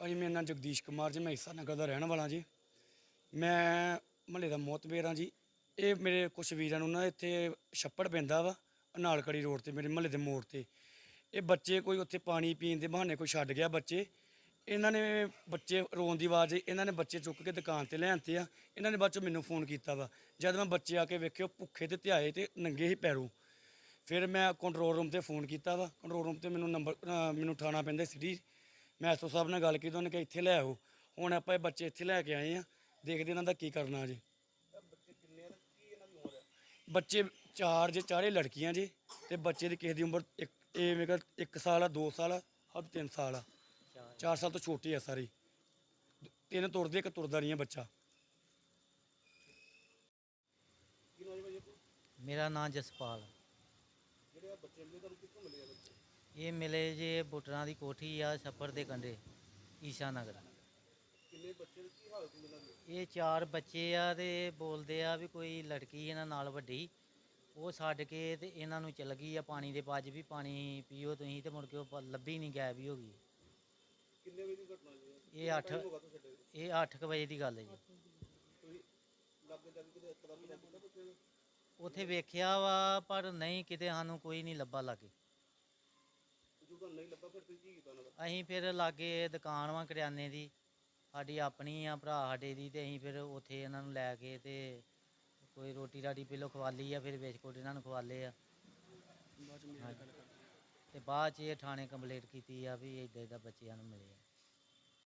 ਭਾਜੀ, ਮੇਰਾ ਨਾਮ ਜਗਦੀਸ਼ ਕੁਮਾਰ ਜੀ, ਮੈਂ ਹਿੱਸਾ ਨਗਰ ਦਾ ਰਹਿਣ ਵਾਲਾ ਜੀ। ਮੈਂ ਮਹੱਲੇ ਦਾ ਮੋਤਬੇਰ ਹਾਂ ਜੀ। ਇਹ ਮੇਰੇ ਕੁਛ ਵੀਰਾਂ ਨੂੰ ਨਾ ਇੱਥੇ ਛੱਪੜ ਪੈਂਦਾ ਵਾ, ਅਨਾਲਕੜੀ ਰੋਡ ਤੇ, ਮੇਰੇ ਮਹੱਲੇ ਦੇ ਮੋੜ ਤੇ। ਇਹ ਬੱਚੇ ਕੋਈ ਉੱਥੇ ਪਾਣੀ ਪੀਣ ਦੇ ਬਹਾਨੇ ਕੋਈ ਛੱਡ ਗਿਆ ਬੱਚੇ। ਇਹਨਾਂ ਨੇ ਬੱਚੇ ਰੋਣ ਦੀ ਆਵਾਜ਼, ਇਹਨਾਂ ਨੇ ਬੱਚੇ ਚੁੱਕ ਕੇ ਦੁਕਾਨ ਤੇ ਲਿਆਂਤੇ ਆ। ਇਹਨਾਂ ਨੇ ਬਾਅਦ ਚ ਮੈਨੂੰ ਫੋਨ ਕੀਤਾ ਵਾ। ਜਦ ਮੈਂ ਬੱਚੇ ਆ ਕੇ ਵੇਖਿਓ, ਭੁੱਖੇ ਤੇ ਧਿਆਏ ਤੇ ਨੰਗੇ ਹੀ ਪੈਰੋਂ। ਫਿਰ ਮੈਂ ਕੰਟਰੋਲ ਰੂਮ ਤੇ ਫੋਨ ਕੀਤਾ ਵਾ। ਕੰਟਰੋਲ ਰੂਮ ਤੇ ਮੈਨੂੰ ਨੰਬਰ ਮੈਨੂੰ ਉਠਾਉਣਾ ਪੈਂਦਾ ਸਿਟੀ ਮੈਂ ਸਾਹਿਬ ਨਾਲ ਗੱਲ ਕੀਤੀ, ਉਹਨੇ ਕਿਹਾ ਇੱਥੇ ਲੈ ਆਓ। ਹੁਣ ਆਪਾਂ ਇਹ ਬੱਚੇ ਇੱਥੇ ਲੈ ਕੇ ਆਏ ਆ। ਦੇਖਦੇ ਇਹਨਾਂ ਦਾ ਕੀ ਕਰਨਾ ਜੀ। ਬੱਚੇ ਚਾਰ ਜੇ, ਚਾਰੇ ਲੜਕੀਆਂ ਜੀ, ਤੇ ਬੱਚੇ ਦੀ ਕਿਸੇ ਦੀ ਉਮਰ ਇੱਕ, ਇਹ ਮੇਰਾ 1 ਸਾਲ ਆ 2 ਸਾਲ ਆ ਹੱਦ 3 ਸਾਲ ਆ। 4 ਸਾਲ ਤੋਂ ਛੋਟੀ ਆ ਸਾਰੀ। ਤਿੰਨ ਤੁਰਦੇ, ਇੱਕ ਤੁਰਦਾ ਨਹੀਂ ਆ ਬੱਚਾ। ਮੇਰਾ ਨਾਮ ਜਸਪਾਲ ਇਹ ਮਿਲੇ ਜੇ ਬੁੱਟਰਾਂ ਦੀ ਕੋਠੀ ਆ ਛੱਪੜ ਦੇ ਕੰਢੇ ਈਸ਼ਾ ਨਗਰ ਇਹ ਚਾਰ ਬੱਚੇ ਆ ਤੇ ਬੋਲਦੇ ਆ ਵੀ ਕੋਈ ਲੜਕੀ ਇਹਨਾਂ ਨਾਲ ਵੱਡੀ ਉਹ ਛੱਡ ਕੇ ਤੇ ਇਹਨਾਂ ਨੂੰ ਚਲ ਗਈ ਆ ਪਾਣੀ ਦੇ ਪੱਜ ਵੀ ਪਾਣੀ ਪੀਓ ਤੁਸੀਂ ਤੇ ਮੁੜ ਕੇ ਉਹ ਲੱਭੀ ਨਹੀਂ ਗਾਇਬ ਹੀ ਹੋ ਗਈ। ਕਿੰਨੇ ਵਜੇ ਦੀ ਘਟਨਾ ਜੀ? ਇਹ 8 ਇਹ 8 ਵਜੇ ਦੀ ਗੱਲ ਹੈ ਜੀ? ਉੱਥੇ ਵੇਖਿਆ ਵਾ ਪਰ ਨਹੀਂ ਕਿਤੇ ਸਾਨੂੰ ਕੋਈ ਨਹੀਂ ਲੱਭਾ ਲਾਗੇ। ਜਦੋਂ ਤੁਹਾਨੂੰ ਨਹੀਂ ਲੱਭਾ ਫਿਰ ਤੁਸੀਂ ਕੀ ਕੀਤਾ ਉਹਨਾਂ ਦਾ? ਅਸੀਂ ਫਿਰ ਲਾਗੇ ਦੁਕਾਨ ਵਾ ਕਰਿਆਨੇ ਦੀ। ਸਾਡੀ ਆਪਣੀ ਆ ਭਰਾ ਸਾਡੇ ਦੀ ਤੇ ਅਸੀਂ ਫਿਰ ਉੱਥੇ ਇਹਨਾਂ ਨੂੰ ਲੈ ਕੇ ਤੇ ਕੋਈ ਰੋਟੀ ਰਾਟੀ ਪਹਿਲੋਂ ਖਵਾਲੀ ਆ ਫਿਰ ਬਿਸਕੁਟ ਇਹਨਾਂ ਨੂੰ ਖਵਾਲੇ ਆ। ਤੇ ਬਾਅਦ ਚ ਇਹ ਥਾਣੇ ਕੰਪਲੇਂਟ ਕੀਤੀ ਆ ਵੀ ਇਦਾਂ ਇਦਾਂ ਬੱਚਿਆਂ ਨੂੰ ਮਿਲੇ ਆ।